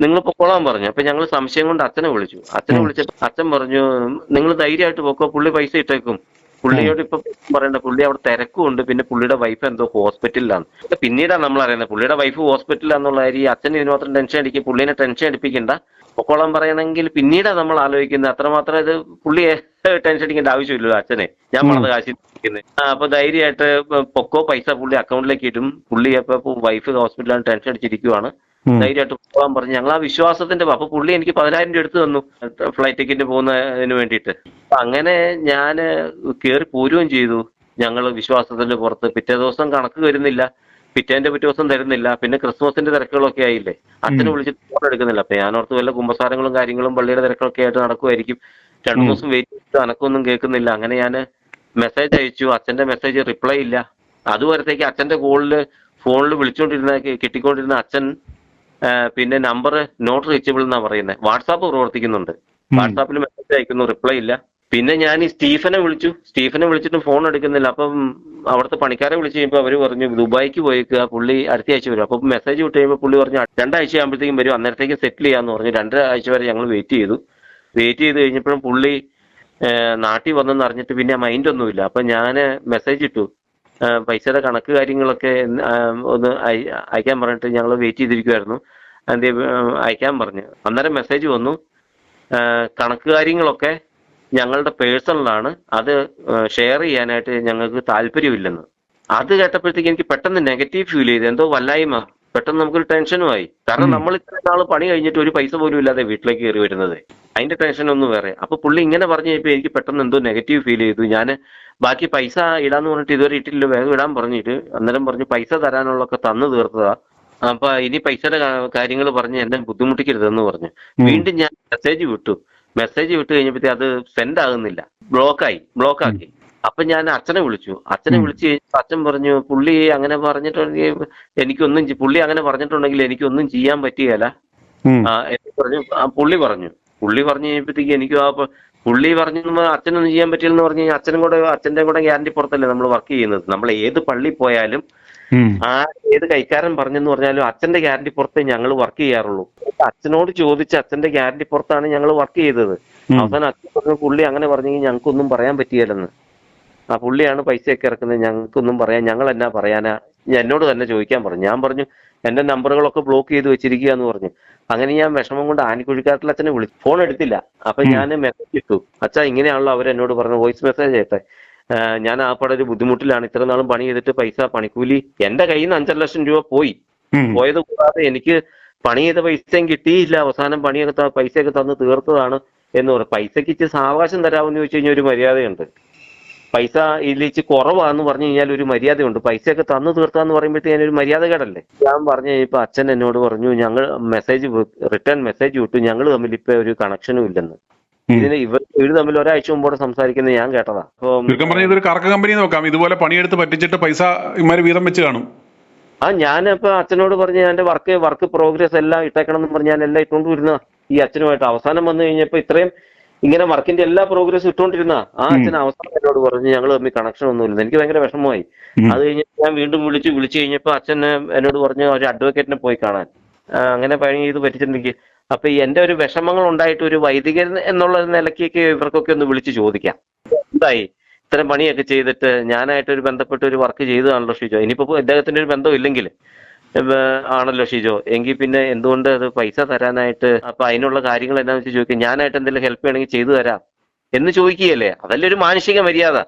നിങ്ങൾ പൊക്കോളാൻ പറഞ്ഞു. അപ്പൊ ഞങ്ങൾ സംശയം കൊണ്ട് അച്ഛനെ വിളിച്ചു. അച്ഛനെ വിളിച്ചപ്പോ അച്ഛൻ പറഞ്ഞു നിങ്ങൾ ധൈര്യമായിട്ട് പൊക്കോ പുള്ളി പൈസ ഇട്ടേക്കും. പുള്ളിയോട് ഇപ്പൊ പറയണ്ട പുള്ളി അവിടെ തിരക്കുണ്ട് പിന്നെ പുള്ളിയുടെ വൈഫ് എന്തോ ഹോസ്പിറ്റലിലാണ് പിന്നീടാണ് നമ്മൾ അറിയുന്നത് പുള്ളിയുടെ വൈഫ് ഹോസ്പിറ്റലിലാന്നുള്ള കാര്യം അച്ഛൻ ഇതിന് മാത്രം ടെൻഷൻ അടിക്കും പുള്ളിനെ ടെൻഷൻ അടിപ്പിക്കണ്ട. പൊക്കോളം പറയണമെങ്കിൽ പിന്നീടാണ് നമ്മൾ ആലോചിക്കുന്നത്. അത്രമാത്രം ഇത് പുള്ളിയെ ടെൻഷൻ അടിക്കേണ്ട ആവശ്യമില്ലല്ലോ അച്ഛനെ. ഞാൻ പറഞ്ഞ കാശി അപ്പൊ ധൈര്യമായിട്ട് പൊക്കോ പൈസ പുള്ളി അക്കൗണ്ടിലേക്ക് ഇടും. പുള്ളി അപ്പൊ വൈഫ് ഹോസ്പിറ്റലാണ് ടെൻഷൻ അടിച്ചിരിക്കുവാണ്. ധൈര്യമായിട്ട് പോകാൻ പറഞ്ഞു. ഞങ്ങൾ ആ വിശ്വാസത്തിന്റെ അപ്പൊ പുള്ളി എനിക്ക് പതിനായിരം രൂപ എടുത്തു തന്നു. ഫ്ലൈറ്റ് ടിക്കറ്റ് പോകുന്നതിന് വേണ്ടിയിട്ട്. അപ്പൊ അങ്ങനെ ഞാൻ കയറി പോരുകയും ചെയ്തു. ഞങ്ങൾ വിശ്വാസത്തിന്റെ പുറത്ത്. പിറ്റേ ദിവസം കണക്ക് വരുന്നില്ല. പിറ്റേന്റെ പിറ്റേ ദിവസം തരുന്നില്ല. പിന്നെ ക്രിസ്മസിന്റെ തിരക്കുകളൊക്കെ ആയില്ലേ? അച്ഛനെ വിളിച്ചിട്ട് ഫോൺ എടുക്കുന്നില്ല. അപ്പൊ ഞാൻ ഓർത്ത് വല്ല കുമ്പസാരങ്ങളും കാര്യങ്ങളും പള്ളിയുടെ തിരക്കൊക്കെ ആയിട്ട് നടക്കുമായിരിക്കും രണ്ടു ദിവസം വെയിറ്റ് ചെയ്തിട്ട് അനക്കൊന്നും കേൾക്കുന്നില്ല. അങ്ങനെ ഞാൻ മെസ്സേജ് അയച്ചു. അച്ഛന്റെ മെസ്സേജ് റിപ്ലൈ ഇല്ല. അതുവരത്തേക്ക് അച്ഛന്റെ കോളിൽ ഫോണിൽ വിളിച്ചുകൊണ്ടിരുന്ന കിട്ടിക്കൊണ്ടിരുന്ന അച്ഛൻ പിന്നെ നമ്പർ നോട്ട് റീച്ചബിൾ എന്നാ പറയുന്നത് വാട്സാപ്പ് പ്രവർത്തിക്കുന്നുണ്ട്. വാട്സാപ്പിൽ മെസ്സേജ് അയക്കുന്നു റിപ്ലൈ ഇല്ല. പിന്നെ ഞാൻ ഈ സ്റ്റീഫനെ വിളിച്ചു. സ്റ്റീഫനെ വിളിച്ചിട്ട് ഫോൺ എടുക്കുന്നില്ല. അപ്പം അവിടുത്തെ പണിക്കാരെ വിളിച്ചു കഴിയുമ്പോൾ അവർ പറഞ്ഞു ദുബായിക്ക് പോയേക്കുക പുള്ളി അടുത്ത ആഴ്ച വരും. അപ്പം മെസ്സേജ് വിട്ട് കഴിയുമ്പോൾ പുള്ളി പറഞ്ഞു രണ്ടാഴ്ച ആകുമ്പോഴത്തേക്കും വരും. അന്നേരത്തേക്ക് സെറ്റിൽ ചെയ്യാന്ന് പറഞ്ഞു. രണ്ടാഴ്ച വരെ ഞങ്ങൾ വെയിറ്റ് ചെയ്തു. വെയിറ്റ് ചെയ്ത് കഴിഞ്ഞപ്പോഴും പുള്ളി നാട്ടിൽ വന്നെന്ന് അറിഞ്ഞിട്ട് പിന്നെ മൈൻഡ് ഒന്നുമില്ല. അപ്പൊ ഞാൻ മെസ്സേജ് ഇട്ടു. പൈസയുടെ കണക്ക് കാര്യങ്ങളൊക്കെ ഒന്ന് അയ- അയക്കാൻ പറഞ്ഞിട്ട് ഞങ്ങൾ വെയിറ്റ് ചെയ്തിരിക്കുമായിരുന്നു എന്ത് അയക്കാൻ പറഞ്ഞു. അന്നേരം മെസ്സേജ് വന്നു. കണക്ക് കാര്യങ്ങളൊക്കെ ഞങ്ങളുടെ പേഴ്സണലാണ് അത് ഷെയർ ചെയ്യാനായിട്ട് ഞങ്ങൾക്ക് താല്പര്യമില്ലെന്ന്. അത് കേട്ടപ്പോഴത്തേക്ക് എനിക്ക് പെട്ടെന്ന് നെഗറ്റീവ് ഫീൽ ചെയ്തു. എന്തോ വല്ലായ്മ. പെട്ടെന്ന് നമുക്കൊരു ടെൻഷനുമായി. കാരണം നമ്മൾ ഇത്ര നാൾ പണി കഴിഞ്ഞിട്ട് ഒരു പൈസ പോലും ഇല്ലാതെ വീട്ടിലേക്ക് കയറി വരുന്നത്. അതിന്റെ ടെൻഷൻ ഒന്നും വേറെ. അപ്പൊ പുള്ളി ഇങ്ങനെ പറഞ്ഞു കഴിഞ്ഞപ്പോൾ എനിക്ക് പെട്ടെന്ന് എന്തോ നെഗറ്റീവ് ഫീൽ ചെയ്തു. ഞാൻ ബാക്കി പൈസ ഇടാന്ന് പറഞ്ഞിട്ട് ഇതുവരെ ഇട്ടില്ല വേഗം ഇടാൻ പറഞ്ഞിട്ട് അന്നേരം പറഞ്ഞു പൈസ തരാനുള്ളൊക്കെ തന്നു തീർത്തതാ. അപ്പൊ ഇനി പൈസയുടെ കാര്യങ്ങൾ പറഞ്ഞ് എന്നെ ബുദ്ധിമുട്ടിക്കരുതെന്ന് പറഞ്ഞു. വീണ്ടും ഞാൻ മെസ്സേജ് വിട്ടു. മെസ്സേജ് വിട്ട് കഴിഞ്ഞപ്പോഴത്തേ അത് സെൻഡ് ആകുന്നില്ല. ബ്ലോക്കായി ബ്ലോക്കാക്കി അപ്പൊ ഞാൻ അച്ഛനെ വിളിച്ചു. അച്ഛനെ വിളിച്ചു വിളിച്ച് കഴിഞ്ഞപ്പോ അച്ഛൻ പറഞ്ഞു പുള്ളി അങ്ങനെ പറഞ്ഞിട്ടുണ്ടെങ്കിൽ എനിക്കൊന്നും പുള്ളി അങ്ങനെ പറഞ്ഞിട്ടുണ്ടെങ്കിൽ എനിക്കൊന്നും ചെയ്യാൻ പറ്റുകയില്ല. പറഞ്ഞു പുള്ളി പറഞ്ഞു. പുള്ളി പറഞ്ഞു കഴിഞ്ഞപ്പോഴത്തേക്ക് എനിക്ക് ആ പുള്ളി പറഞ്ഞു "നമ്മ അച്ഛനൊന്നും ചെയ്യാൻ പറ്റില്ലെന്ന് പറഞ്ഞു കഴിഞ്ഞാൽ അച്ഛനും കൂടെ അച്ഛന്റെ കൂടെ ഗ്യാരണ്ടി പുറത്തല്ലേ നമ്മൾ വർക്ക് ചെയ്യുന്നത്. നമ്മൾ ഏത് പള്ളി പോയാലും ആ ഏത് കൈക്കാരൻ പറഞ്ഞെന്ന് പറഞ്ഞാലും അച്ഛന്റെ ഗ്യാരണ്ടി പുറത്തേ ഞങ്ങൾ വർക്ക് ചെയ്യാറുള്ളൂ. അച്ഛനോട് ചോദിച്ച് അച്ഛന്റെ ഗ്യാരണ്ടി പുറത്താണ് ഞങ്ങൾ വർക്ക് ചെയ്തത്. അവസാനം അച്ഛൻ പറഞ്ഞു പുള്ളി അങ്ങനെ പറഞ്ഞെങ്കിൽ ഞങ്ങൾക്കൊന്നും പറയാൻ പറ്റിയല്ലെന്ന് ആ പുള്ളിയാണ് പൈസയൊക്കെ ഇറക്കുന്നത്. ഞങ്ങൾക്കൊന്നും പറയാൻ ഞങ്ങൾ എന്നാ പറയാനാ എന്നോട് തന്നെ ചോദിക്കാൻ പറഞ്ഞു. ഞാൻ പറഞ്ഞു എന്റെ നമ്പറുകളൊക്കെ ബ്ലോക്ക് ചെയ്ത് വെച്ചിരിക്കുക എന്ന് പറഞ്ഞു. അങ്ങനെ ഞാൻ വിഷമം കൊണ്ട് ആനിക്കുഴിക്കാട്ടിൽ അച്ഛനെ വിളി ഫോൺ എടുത്തില്ല. അപ്പൊ ഞാൻ മെസ്സേജ് ഇട്ടു. അച്ഛാ ഇങ്ങനെയാണല്ലോ അവർ എന്നോട് പറഞ്ഞു വോയിസ് മെസ്സേജ് ആയിട്ട് ഞാൻ ആ പടം ഒരു ബുദ്ധിമുട്ടിലാണ്. ഇത്ര നാളും പണി ചെയ്തിട്ട് പൈസ പണിക്കൂലി എന്റെ കയ്യിൽ നിന്ന് അഞ്ചര ലക്ഷം രൂപ പോയി. പോയത് കൂടാതെ എനിക്ക് പണി ചെയ്ത പൈസയും കിട്ടിയില്ല. അവസാനം പണിയൊക്കെ പൈസയൊക്കെ തന്ന് തീർത്തതാണ് എന്ന് പറയും പൈസക്ക് ഇച്ചിരി സാവകാശം തരാമെന്ന് ചോദിച്ചു കഴിഞ്ഞാൽ ഒരു മര്യാദയുണ്ട്. പൈസ ഇതിലേക്ക് കുറവാന്ന് പറഞ്ഞു കഴിഞ്ഞാൽ ഒരു മര്യാദയുണ്ട്. പൈസയൊക്കെ തന്നു തീർത്താന്ന് പറയുമ്പോഴത്തേക്ക് ഒരു മര്യാദ കേടല്ലേ? ഞാൻ പറഞ്ഞു കഴിഞ്ഞപ്പോ അച്ഛൻ എന്നോട് പറഞ്ഞു ഞങ്ങൾ മെസ്സേജ് റിട്ടേൺ മെസ്സേജ് വിട്ടു. ഞങ്ങൾ തമ്മിൽ ഇപ്പൊ ഒരു കണക്ഷനും ഇല്ലെന്ന്. ഇതിന് ഇവർ ഇവർ തമ്മിൽ ഒരാഴ്ച മുമ്പോടെ സംസാരിക്കുന്നത് ഞാൻ കേട്ടതാ. ചുരുക്കം പറഞ്ഞ ഇതൊരു കറക്ക കമ്പനി നോക്കാം. ഇതുപോലെ പണിയെടുത്ത് പറ്റിച്ചിട്ട് പൈസ ഇമാര് വീതം വെച്ച് കാണും. ആ ഞാനിപ്പോ അച്ഛനോട് പറഞ്ഞ് എന്റെ വർക്ക് വർക്ക് പ്രോഗ്രസ് എല്ലാം ഇട്ടേക്കണം എന്ന് പറഞ്ഞ് ഞാൻ എല്ലാം ഇട്ടുകൊണ്ട് വരുന്ന ഈ അച്ഛനുമായിട്ട് അവസാനം വന്നു കഴിഞ്ഞപ്പോ ഇത്രയും ഇങ്ങനെ വർക്കിന്റെ എല്ലാ പ്രോഗ്രസ്സും ഇട്ടുകൊണ്ടിരുന്ന ആ അച്ഛൻ അവസാനം എന്നോട് പറഞ്ഞു ഞങ്ങൾ തമ്മിൽ കണക്ഷൻ ഒന്നുമില്ല. എനിക്ക് ഭയങ്കര വിഷമമായി. അത് കഴിഞ്ഞ് ഞാൻ വീണ്ടും വിളിച്ചു വിളിച്ചു കഴിഞ്ഞപ്പോ അച്ഛൻ എന്നോട് പറഞ്ഞു ഒരു അഡ്വക്കേറ്റിനെ പോയി കാണാൻ. അങ്ങനെ പണി ചെയ്ത് പറ്റിച്ചിട്ടുണ്ടെങ്കിൽ അപ്പൊ എന്റെ ഒരു വിഷമങ്ങൾ ഉണ്ടായിട്ട് ഒരു വൈദികൻ എന്നുള്ള നിലയ്ക്കൊക്കെ ഇവർക്കൊക്കെ ഒന്ന് വിളിച്ച് ചോദിക്കാം. എന്തായി? ഇത്തരം പണിയൊക്കെ ചെയ്തിട്ട് ഞാനായിട്ട് ഒരു ബന്ധപ്പെട്ട് ഒരു വർക്ക് ചെയ്തതാണല്ലോ ഷിജോ. ഇനിയിപ്പോ ഇദ്ദേഹത്തിന്റെ ഒരു ബന്ധം ഇല്ലെങ്കിൽ ആണല്ലോ ഷിജോ. എങ്കിൽ പിന്നെ എന്തുകൊണ്ട് അത് പൈസ തരാനായിട്ട് അപ്പൊ അതിനുള്ള കാര്യങ്ങൾ എന്താണെന്ന് വെച്ച് ചോദിക്കുക ഞാനായിട്ട് എന്തെങ്കിലും ഹെൽപ്പ് ചെയ്യണമെങ്കിൽ ചെയ്തു തരാം എന്ന് ചോദിക്കുകയല്ലേ? അതല്ലേ ഒരു മാനുഷിക മര്യാദ.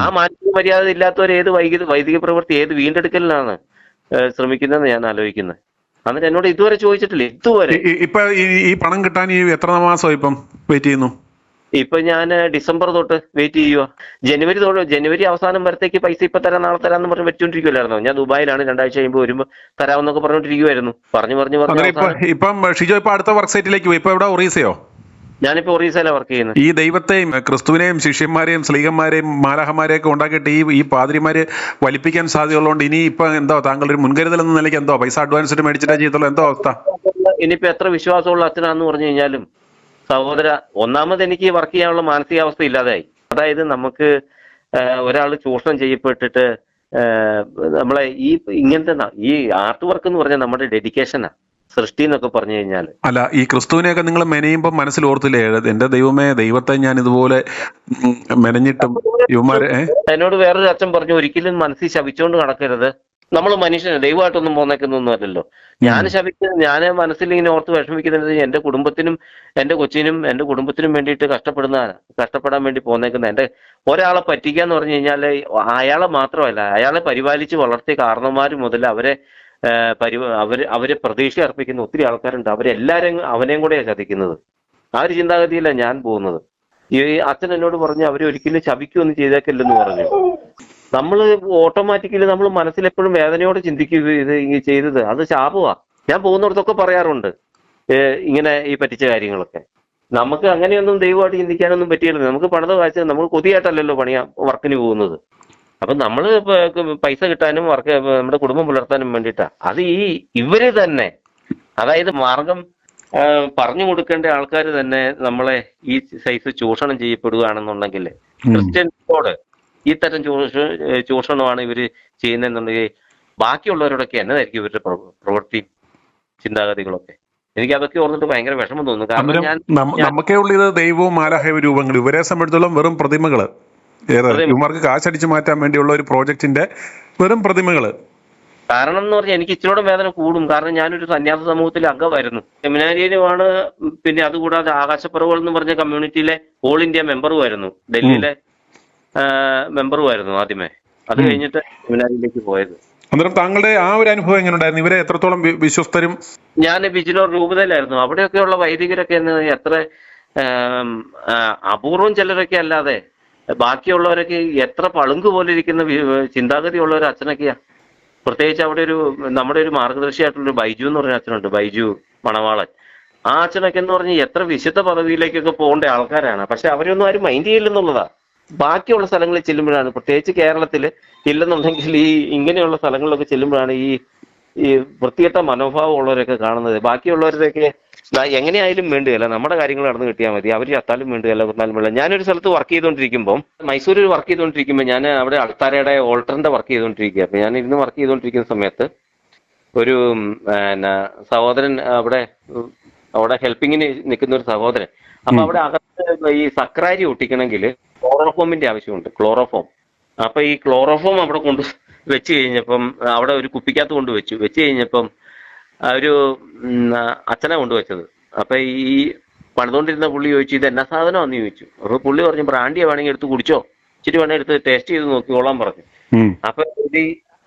ആ മാനുഷിക മര്യാദ ഇല്ലാത്തവർ ഏത് വൈകിക വൈദിക പ്രവൃത്തി ഏത് വീണ്ടെടുക്കലിനാണ് ശ്രമിക്കുന്നതെന്ന് ഞാൻ ആലോചിക്കുന്നത്. എന്നിട്ട് എന്നോട് ഇതുവരെ ചോദിച്ചിട്ടില്ല. ഇതുവരെ. ഇപ്പൊ ഈ ഈ പണം കിട്ടാൻ ഈ എത്ര മാസം ഇപ്പം വെയിറ്റ് ചെയ്യുന്നു? ഇപ്പൊ ഞാൻ ഡിസംബർ തൊട്ട് വെയിറ്റ് ചെയ്യുക ജനുവരി തൊട്ട് ജനുവരി അവസാനം വരത്തേക്ക് പൈസ ഇപ്പൊ തരാം നാളെ തരാം എന്ന് പറഞ്ഞ് വെച്ചോണ്ടിരിക്കുവല്ലായിരുന്നോ? ഞാൻ ദുബായിലാണ് രണ്ടാഴ്ച കഴിയുമ്പോൾ വരുമ്പോ തരാമെന്നൊക്കെ പറഞ്ഞോണ്ടിരിക്കുവായിരുന്നു. പറഞ്ഞു പറഞ്ഞു പറഞ്ഞു ഇപ്പം ഷിജോ ഇപ്പൊ അടുത്ത വർക്ക് സൈറ്റിലേക്ക് പോയി. ഇപ്പൊ എവിടെ? ഒറീസയോ? ഞാനിപ്പോ ഒറീസയിലാണ് വർക്ക് ചെയ്യുന്നത്. ഈ ദൈവത്തെയും ക്രിസ്തുവിനെയും ശിഷ്യന്മാരെയും സ്ലീഹന്മാരെയും മാലാഹന്മാരെയും ഒക്കെ ഉണ്ടാക്കിയിട്ട് ഈ ഈ പാതിരിമാര് വലിപ്പിക്കാൻ സാധ്യതയുള്ളതുകൊണ്ട് ഇനി ഇപ്പൊ എന്തോ താങ്കൾ ഒരു മുൻകരുതൽ എന്ന നിലയ്ക്ക് എന്തോ പൈസ അഡ്വാൻസ് മേടിച്ചിട്ടാ ചെയ്യത്തുള്ളൂ. എന്തോ അവസ്ഥ? ഇനിയിപ്പോ എത്ര വിശ്വാസമുള്ള അച്ഛനാന്ന് പറഞ്ഞു കഴിഞ്ഞാലും സഹോദര ഒന്നാമത് എനിക്ക് വർക്ക് ചെയ്യാനുള്ള മാനസികാവസ്ഥ ഇല്ലാതായി അതായത് നമുക്ക് ഒരാൾ ചൂഷണം ചെയ്യപ്പെട്ടിട്ട് നമ്മളെ ഈ ഇങ്ങനത്തെ ഈ ആർട്ട് വർക്ക് എന്ന് പറഞ്ഞാൽ നമ്മുടെ ഡെഡിക്കേഷനാ സൃഷ്ടി എന്നൊക്കെ പറഞ്ഞു കഴിഞ്ഞാൽ അല്ല ഈ ക്രിസ്തുവിനെയൊക്കെ നിങ്ങൾ മെനയുമ്പോൾ മനസ്സിൽ ഓർത്തില്ലേ? എന്റെ ദൈവമേ ദൈവത്തെ ഞാൻ ഇതുപോലെ മെനഞ്ഞിട്ടും? എന്നോട് വേറൊരു അച്ഛൻ പറഞ്ഞു ഒരിക്കലും മനസ്സിൽ ശപിച്ചുകൊണ്ട് നടക്കരുത്. നമ്മൾ മനുഷ്യന് ദൈവമായിട്ടൊന്നും പോന്നേക്കുന്നൊന്നും അല്ലല്ലോ. ഞാൻ ശപിക്കുന്നത് ഞാൻ മനസ്സിൽ ഇങ്ങനെ ഓർത്ത് വിഷമിക്കുന്നത് എന്റെ കുടുംബത്തിനും എന്റെ കൊച്ചിനും എന്റെ കുടുംബത്തിനും വേണ്ടിയിട്ട് കഷ്ടപ്പെടുന്ന കഷ്ടപ്പെടാൻ വേണ്ടി പോന്നേക്കുന്ന എന്റെ ഒരാളെ പറ്റിക്കാന്ന് പറഞ്ഞു കഴിഞ്ഞാൽ അയാളെ മാത്രമല്ല അയാളെ പരിപാലിച്ച് വളർത്തിയ കാരണന്മാർ മുതൽ അവരെ പരി അവർ അവരെ പ്രതീക്ഷ അർപ്പിക്കുന്ന ഒത്തിരി ആൾക്കാരുണ്ട്. അവരെല്ലാരും അവനെയും കൂടെയാണ് ചതിക്കുന്നത് ആ ഒരു ചിന്താഗതിയിലാണ് ഞാൻ പോകുന്നത്. ഈ അച്ഛൻ എന്നോട് പറഞ്ഞു അവരെ ഒരിക്കലും ശപിക്കുകയൊന്നും ചെയ്തേക്കില്ലെന്ന് പറഞ്ഞു. നമ്മൾ ഓട്ടോമാറ്റിക്കലി നമ്മൾ മനസ്സിൽ എപ്പോഴും വേദനയോടെ ചിന്തിക്കുക ഇത് ചെയ്തത്. അത് ശാപമാ ഞാൻ പോകുന്നിടത്തൊക്കെ പറയാറുണ്ട്. ഇങ്ങനെ ഈ പറ്റിച്ച കാര്യങ്ങളൊക്കെ. നമുക്ക് അങ്ങനെയൊന്നും ദൈവമായിട്ട് ചിന്തിക്കാനൊന്നും പറ്റിയില്ല. നമുക്ക് പണിത വായിച്ചത് നമ്മൾ കൊതിയായിട്ടല്ലല്ലോ പണിയാ വർക്കിന് പോകുന്നത്. അപ്പൊ നമ്മൾ പൈസ കിട്ടാനും വർക്ക് നമ്മുടെ കുടുംബം പുലർത്താനും വേണ്ടിയിട്ടാ. അത് ഈ ഇവർ തന്നെ അതായത് മാർഗം പറഞ്ഞു കൊടുക്കേണ്ട ആൾക്കാർ തന്നെ നമ്മളെ ഈ സൈസ് ചൂഷണം ചെയ്യപ്പെടുകയാണെന്നുണ്ടെങ്കിൽ ക്രിസ്ത്യൻസിനോട് ഈ തരം ചൂഷ ചൂഷണമാണ് ഇവർ ചെയ്യുന്നതെന്നുണ്ടെങ്കിൽ ബാക്കിയുള്ളവരോടൊക്കെ എന്നതായിരിക്കും ഇവരുടെ പ്രവ- പ്രവൃത്തി ചിന്താഗതികളൊക്കെ. എനിക്ക് അതൊക്കെ ഓർന്നിട്ട് ഭയങ്കര വിഷമം തോന്നുന്നു. കാരണം ഞാൻ നമുക്കേ ഉള്ളൂ ഇത് ദൈവവും മാലാഹൈവ രൂപങ്ങൾ ഇവരെ സംബന്ധിച്ചിടത്തോളം വെറും പ്രതിമകൾ. ഇവർക്ക് കാശടിച്ചു മാറ്റാൻ വേണ്ടിയുള്ള ഒരു പ്രോജക്റ്റിന്റെ വെറും പ്രതിമകൾ. കാരണം എന്ന് പറഞ്ഞാൽ എനിക്ക് ഇച്ചിരി വേദന കൂടും. കാരണം ഞാനൊരു സന്യാസ സമൂഹത്തിൽ അംഗമായിരുന്നു. സെമിനാരിയിലുമാണ് പിന്നെ അതുകൂടാതെ ആകാശപ്പുറവുകൾ എന്ന് പറഞ്ഞ കമ്മ്യൂണിറ്റിയിലെ ഓൾ ഇന്ത്യ മെമ്പറുമായിരുന്നു ഡൽഹിയിലെ മെമ്പറുമായിരുന്നു ആദ്യമേ. അത് കഴിഞ്ഞിട്ട് സെമിനാരിയിലേക്ക് പോയത്. അന്നേരം താങ്കളുടെ ആ ഒരു അനുഭവം എങ്ങനെ ഉണ്ടായിരുന്നു ഇവരെ എത്രത്തോളം വിശ്വസ്തരും? ഞാൻ ബിജിലോർ രൂപതയിലായിരുന്നു. അവിടെയൊക്കെയുള്ള വൈദികരൊക്കെ എന്ന് എത്ര അപൂർവം ചിലരൊക്കെ അല്ലാതെ ബാക്കിയുള്ളവരൊക്കെ എത്ര പളുങ്ക് പോലെ ഇരിക്കുന്ന ചിന്താഗതി ഉള്ള ഒരു അച്ഛനൊക്കെയാ. പ്രത്യേകിച്ച് അവിടെ ഒരു നമ്മുടെ ഒരു മാർഗദർശിയായിട്ടുള്ള ബൈജു എന്ന് പറഞ്ഞ അച്ഛനുണ്ട് ബൈജു മണവാളൻ. ആ അച്ഛനൊക്കെ എന്ന് പറഞ്ഞ് എത്ര വിശുദ്ധ പദവിയിലേക്കൊക്കെ പോകേണ്ട ആൾക്കാരാണ്. പക്ഷെ അവരൊന്നും ആരും മൈൻഡ് ചെയ്യില്ലെന്നുള്ളതാ. ബാക്കിയുള്ള സ്ഥലങ്ങളിൽ ചെല്ലുമ്പോഴാണ്. പ്രത്യേകിച്ച് കേരളത്തിൽ ഇല്ലെന്നുണ്ടെങ്കിൽ ഈ ഇങ്ങനെയുള്ള സ്ഥലങ്ങളിലൊക്കെ ചെല്ലുമ്പോഴാണ് ഈ ഈ വൃത്തികെട്ട മനോഭാവം ഉള്ളവരൊക്കെ കാണുന്നത്. ബാക്കിയുള്ളവരുടെയൊക്കെ എങ്ങനെയായാലും വേണ്ടിയല്ല നമ്മുടെ കാര്യങ്ങൾ നടന്നു കിട്ടിയാൽ മതി. അവർ ചത്താലും വേണ്ടിയല്ല കൊന്നാലും വേണ്ട ഞാനൊരു സ്ഥലത്ത് വർക്ക് ചെയ്തുകൊണ്ടിരിക്കുമ്പോൾ മൈസൂരിൽ വർക്ക് ചെയ്തുകൊണ്ടിരിക്കുമ്പോൾ ഞാൻ അവിടെ അൾത്താരയുടെ ഓൾട്ടറിന്റെ വർക്ക് ചെയ്തുകൊണ്ടിരിക്കുക അപ്പൊ ഞാൻ ഇരുന്ന് വർക്ക് ചെയ്തുകൊണ്ടിരിക്കുന്ന സമയത്ത് ഒരു സഹോദരൻ അവിടെ അവിടെ ഹെൽപ്പിങ്ങിന് നിൽക്കുന്ന ഒരു സഹോദരൻ. അപ്പൊ അവിടെ അകത്ത് ഈ സക്രാരി ഒട്ടിക്കണമെങ്കിൽ ക്ലോറോഫോമിന്റെ ആവശ്യമുണ്ട് ക്ലോറോഫോം. അപ്പൊ ഈ ക്ലോറോഫോം അവിടെ കൊണ്ട് വെച്ച് കഴിഞ്ഞപ്പം അവിടെ ഒരു കുപ്പിക്കകത്ത് കൊണ്ട് വെച്ചു. വെച്ച് കഴിഞ്ഞപ്പം ഒരു അച്ഛനെ കൊണ്ടുവച്ചത് അപ്പൊ ഈ പണിതുകൊണ്ടിരുന്ന പുള്ളി ചോദിച്ചു ഇത് എന്നാ സാധനമാണെന്ന് ചോദിച്ചു. അപ്പൊ പുള്ളി പറഞ്ഞു ബ്രാണ്ടിയ വേണമെങ്കിൽ എടുത്ത് കുടിച്ചോ. ഇച്ചിരി വേണമെങ്കിൽ എടുത്ത് ടേസ്റ്റ് ചെയ്ത് നോക്കിക്കോളാൻ പറഞ്ഞു. അപ്പൊ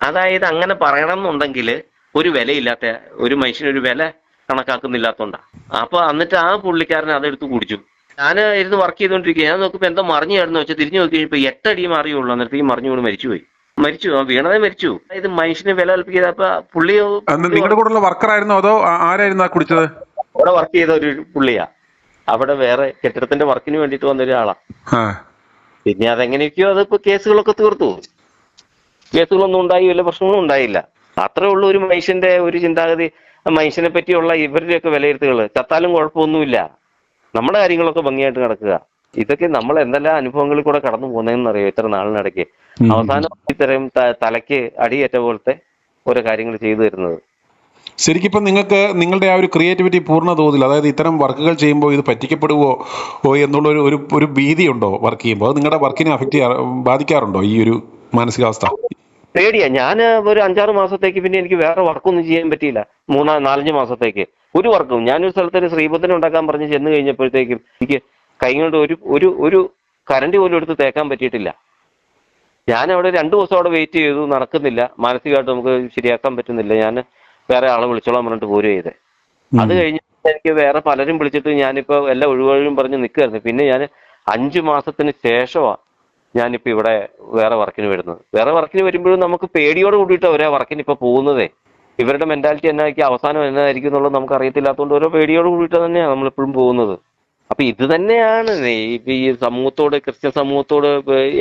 അതായത് അങ്ങനെ പറയണം എന്നുണ്ടെങ്കിൽ ഒരു വിലയില്ലാത്ത ഒരു മനുഷ്യനൊരു വില കണക്കാക്കുന്നില്ലാത്തോണ്ടാ. അപ്പൊ എന്നിട്ട് ആ പുള്ളിക്കാരൻ അതെടുത്ത് കുടിച്ചു. ഞാൻ ഇരുന്ന് വർക്ക് ചെയ്തോണ്ടിരിക്കുക ഞാൻ നോക്കുമ്പോ എന്തോ മറിഞ്ഞു കിടന്നു വെച്ചാൽ തിരിഞ്ഞു നോക്കി കഴിഞ്ഞപ്പോ എട്ടടി മാറിയുള്ളൂ. എന്നിട്ട് ഈ മറിഞ്ഞു കൊണ്ട് മരിച്ചുപോയി. മരിച്ചു. വീണതേ മരിച്ചു. ഇത് മനുഷ്യന് വില കൽപ്പിക്കുക അപ്പൊ പുള്ളി നിങ്ങളുടെ കൂടെയുള്ള വർക്കറായിരുന്നോ അതോ ആരായിരുന്നു കുടിച്ചത്? അവിടെ വർക്ക് ചെയ്ത ഒരു പുള്ളിയാ. അവിടെ വേറെ കെട്ടിടത്തിന്റെ വർക്കിന് വേണ്ടിട്ട് വന്ന ഒരാളാ പിന്നെ അതെങ്ങനെയൊക്കെയോ അതിപ്പോ കേസുകളൊക്കെ തീർത്തു. കേസുകളൊന്നും ഉണ്ടായി വല്ല പ്രശ്നങ്ങളും ഉണ്ടായില്ല. അത്രേ ഉള്ളൂ ഒരു മനുഷ്യന്റെ ഒരു ചിന്താഗതി. മനുഷ്യനെ പറ്റിയുള്ള ഇവരുടെയൊക്കെ വിലയിരുത്തുകൾ ചത്താലും കുഴപ്പമൊന്നുമില്ല. നമ്മുടെ കാര്യങ്ങളൊക്കെ ഭംഗിയായിട്ട് നടക്കുക. ഇതൊക്കെ നമ്മൾ എന്തെല്ലാം അനുഭവങ്ങളിൽ കൂടെ കടന്നു പോകുന്നതെന്ന് അറിയോ ഇത്ര നാളിനിടയ്ക്ക്. അവസാനം ഇത്തരം തലയ്ക്ക് അടിയേറ്റ പോലത്തെ ഓരോ കാര്യങ്ങൾ ചെയ്തു തരുന്നത്. ശരിക്കും ഇപ്പം നിങ്ങൾക്ക് നിങ്ങളുടെ ആ ഒരു ക്രിയേറ്റിവിറ്റി പൂർണ തോതിൽ അതായത് ഇത്തരം വർക്കുകൾ ചെയ്യുമ്പോൾ ഇത് പറ്റിക്കപ്പെടുവോ ഓ എന്നുള്ള ഒരു ഒരു ഒരു ഭീതിയുണ്ടോ വർക്ക് ചെയ്യുമ്പോൾ? അത് നിങ്ങളുടെ വർക്കിനെ അഫക്റ്റ് ചെയ്യാ ബാധിക്കാറുണ്ടോ ഈ ഒരു മാനസികാവസ്ഥ? പേടിയാ. ഞാൻ ഒരു അഞ്ചാറ് മാസത്തേക്ക് പിന്നെ എനിക്ക് വേറെ വർക്കൊന്നും ചെയ്യാൻ പറ്റിയില്ല. മൂന്നാ നാലഞ്ച് മാസത്തേക്ക്. ഒരു വർക്കും. ഞാനൊരു സ്ഥലത്ത് ഒരു ശ്രീബുദ്ധനെ ഉണ്ടാക്കാൻ പറഞ്ഞ് ചെന്ന് കഴിഞ്ഞപ്പോഴത്തേക്കും എനിക്ക് കൈ കൊണ്ട് ഒരു ഒരു ഒരു കരണ്ട് പോലും എടുത്ത് തേക്കാൻ പറ്റിയിട്ടില്ല. ഞാൻ അവിടെ രണ്ടു ദിവസം അവിടെ വെയിറ്റ് ചെയ്തു. നടക്കുന്നില്ല. മാനസികമായിട്ട് നമുക്ക് ശരിയാക്കാൻ പറ്റുന്നില്ല. ഞാൻ വേറെ ആളെ വിളിച്ചോളാൻ പറഞ്ഞിട്ട് പോരുക ചെയ്തേ. അത് കഴിഞ്ഞ് എനിക്ക് വേറെ പലരും വിളിച്ചിട്ട് ഞാനിപ്പോ എല്ലാ ഒഴിവഴിവും പറഞ്ഞ് നിൽക്കുമായിരുന്നു പിന്നെ ഞാൻ അഞ്ചു മാസത്തിന് ശേഷമാ ഞാനിപ്പോ ഇവിടെ വേറെ വർക്കിന് വരുന്നത്. വേറെ വർക്കിന് വരുമ്പോഴും നമുക്ക് പേടിയോട് കൂടിയിട്ട് അവരെ വർക്കിന് ഇപ്പൊ പോകുന്നതേ. ഇവരുടെ മെന്റാലിറ്റി എന്നായിരിക്കും അവസാനം എന്നായിരിക്കും എന്നുള്ളത് നമുക്ക് അറിയത്തില്ലാത്തതുകൊണ്ട് ഓരോ പേടിയോട് കൂടിയിട്ട് തന്നെയാണ് നമ്മളെപ്പോഴും പോകുന്നത്. അപ്പൊ ഇത് തന്നെയാണ് ഈ സമൂഹത്തോട് ക്രിസ്ത്യൻ സമൂഹത്തോട്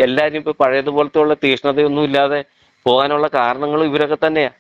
എല്ലാരും ഇപ്പൊ പഴയതുപോലത്തെ ഉള്ള തീഷ്ണതയൊന്നും ഇല്ലാതെ പോകാനുള്ള കാരണങ്ങൾ ഇവരൊക്കെ തന്നെയാ.